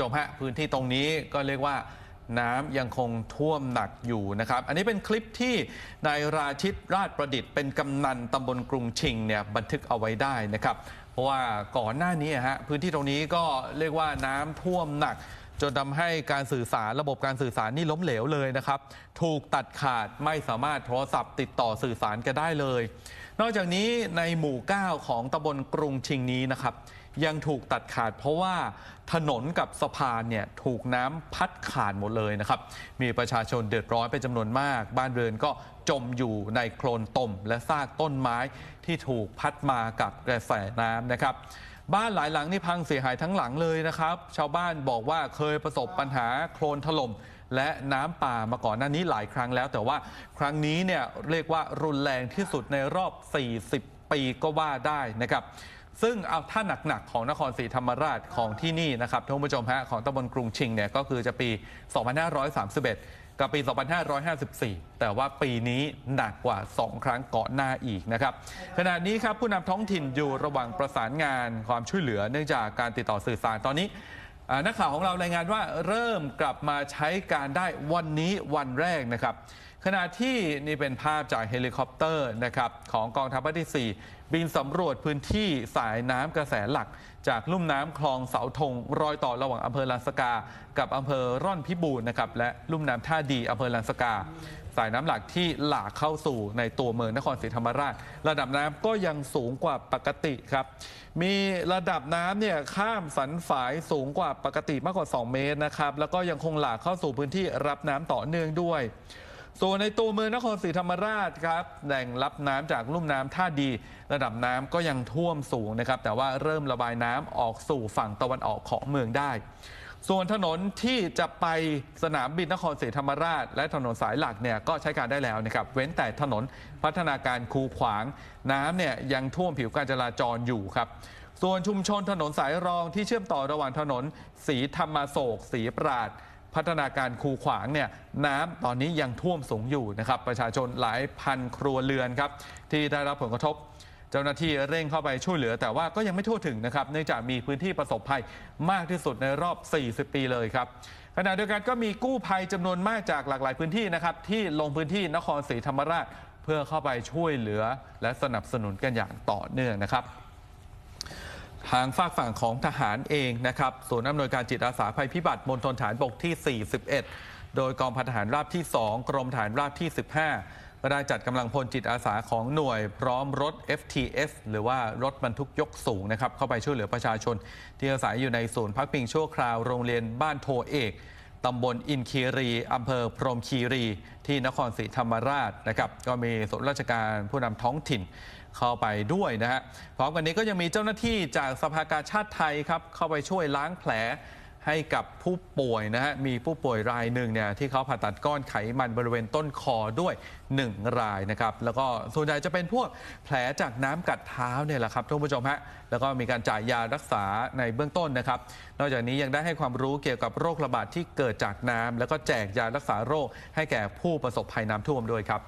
ชมฮะพื้นที่ตรงนี้ก็เรียกว่าน้ำยังคงท่วมหนักอยู่นะครับ อันนี้เป็นคลิปที่นายราชิตราชประดิษฐ์เป็นกำนันตำบลกรุงชิงเนี่ยบันทึกเอาไว้ได้นะครับ เพราะว่าก่อนหน้านี้ฮะพื้นที่ตรงนี้ก็เรียกว่าน้ำท่วมหนัก จนทำให้การสื่อสารระบบการสื่อสารนี่ล้มเหลวเลยนะครับ ถูกตัดขาดไม่สามารถโทรศัพท์ติดต่อสื่อสารกันได้เลย นอกจากนี้ในหมู่ 9 ของตำบลกรุงชิงนี้นะครับ ยังถูกตัดขาดเพราะว่าถนนกับสะพานเนี่ยถูกน้ำพัดขาดหมดเลยนะครับ มีประชาชนเดือดร้อนเป็นจำนวนมาก บ้านเรือนก็จมอยู่ในโคลนตมและซากต้นไม้ที่ถูกพัดมากับกระแสน้ำนะครับ บ้านหลายหลังนี่พังเสียหายทั้งหลังเลยนะครับ ชาวบ้านบอกว่าเคยประสบปัญหาโคลนถล่มและน้ำป่ามาก่อนหน้านี้หลายครั้งแล้ว แต่ว่าครั้งนี้เนี่ยเรียกว่ารุนแรงที่สุดในรอบ 40 ปีก็ว่าได้นะครับ ซึ่งเอาถ้าหนัก ๆ ของนครศรีธรรมราชของที่นี่นะครับท่านผู้ชมฮะของตำบลกรุงชิงเนี่ยก็คือจะปี 2531 กับปี 2554 แต่ว่าปีนี้หนักกว่า 2 ครั้งก่อนหน้าอีกนะครับขณะนี้ครับผู้นำท้องถิ่นอยู่ระหว่างประสานงานความช่วยเหลือเนื่องจากการติดต่อสื่อสารตอนนี้นักข่าวของเรารายงานว่าเริ่มกลับมาใช้การได้วันนี้วันแรกนะครับ ขณะที่นี่เป็นภาพจากเฮลิคอปเตอร์นะครับของกองทัพภาคที่ 4 บินสำรวจพื้นที่สายน้ำกระแสหลัก จากลุ่มน้ำคลองเสาธง รอยต่อระหว่างอำเภอลานสกา กับอำเภอร่อนพิบูรณ์นะครับและลุ่มน้ำท่าดีอำเภอลานสกา สายน้ำหลักที่หลากเข้าสู่ในตัวเมืองนครศรีธรรมราช ระดับน้ำก็ยังสูงกว่าปกติครับ มีระดับน้ำเนี่ยข้ามสันฝายสูงกว่าปกติมากกว่า 2 เมตรนะครับแล้วก็ยังคงหลากเข้าสู่พื้นที่รับน้ำต่อเนื่องด้วย ส่วนในตัวเมืองนครศรีธรรมราชครับแหล่งรับน้ำจากลุ่มน้ำท่าดี ระดับน้ำก็ยังท่วมสูงนะครับ แต่ว่าเริ่มระบายน้ำออกสู่ฝั่งตะวันออกของเมืองได้ ส่วนถนนที่จะไปสนามบินนครศรีธรรมราช และถนนสายหลักเนี่ยก็ใช้การได้แล้วนะครับ เว้นแต่ถนนพัฒนาการคูขวาง น้ำเนี่ยยังท่วมผิวการจราจรอยู่ครับส่วนชุมชนถนนสายรองที่เชื่อมต่อระหว่างถนนสีธรรมโศกสีปราด พัฒนาการคูขวางเนี่ยน้ำตอนนี้ยังท่วมสูงอยู่นะครับ ประชาชนหลายพันครัวเรือนครับ ที่ได้รับผลกระทบ เจ้าหน้าที่เร่งเข้าไปช่วยเหลือ แต่ว่าก็ยังไม่ทั่วถึงนะครับ เนื่องจากมีพื้นที่ประสบภัยมากที่สุดในรอบ 40 ปีเลยครับขณะเดียวกันก็มีกู้ภัยจำนวนมากจากหลากหลายพื้นที่นะครับ ที่ลงพื้นที่นครศรีธรรมราช เพื่อเข้าไปช่วยเหลือ และสนับสนุนกันอย่างต่อเนื่องนะครับ ทางฝากฝั่งของทหารเองนะครับศูนย์อำนวยการจิตอาสาภัยพิบัติมณฑลฐานบกที่ 41 โดยกองพันทหารราบที่ 2 กรมฐานราบที่ 15 ก็ได้จัดกำลังพลจิตอาสาของหน่วยพร้อมรถ FTS หรือว่ารถบรรทุกยกสูงนะครับเข้าไปช่วยเหลือประชาชน ที่อาศัยอยู่ในศูนย์พักพิงชั่วคราวโรงเรียนบ้านโทเอก ตำบลอินคีรีอำเภอพรมคีรี ที่นครศรีธรรมราชนะครับก็มีส่วนราชการผู้นำท้องถิ่นเข้าไปด้วยนะฮะพร้อมกันนี้ก็ยังมีเจ้าหน้าที่จากสภากาชาติไทยครับเข้าไปช่วยล้างแผล ให้กับผู้ป่วยนะฮะ มีผู้ป่วยรายหนึ่งเนี่ยที่เขาผ่าตัดก้อนไขมันบริเวณต้นคอด้วย 1 รายนะครับ แล้วก็ส่วนใหญ่จะเป็นพวกแผลจากน้ำกัดเท้าเนี่ยแหละครับท่านผู้ชมฮะ แล้วก็มีการจ่ายยารักษาในเบื้องต้นนะครับ นอกจากนี้ยังได้ให้ความรู้เกี่ยวกับโรคระบาดที่เกิดจากน้ำแล้วก็แจกยารักษาโรคให้แก่ผู้ประสบภัยน้ำท่วมด้วยครับ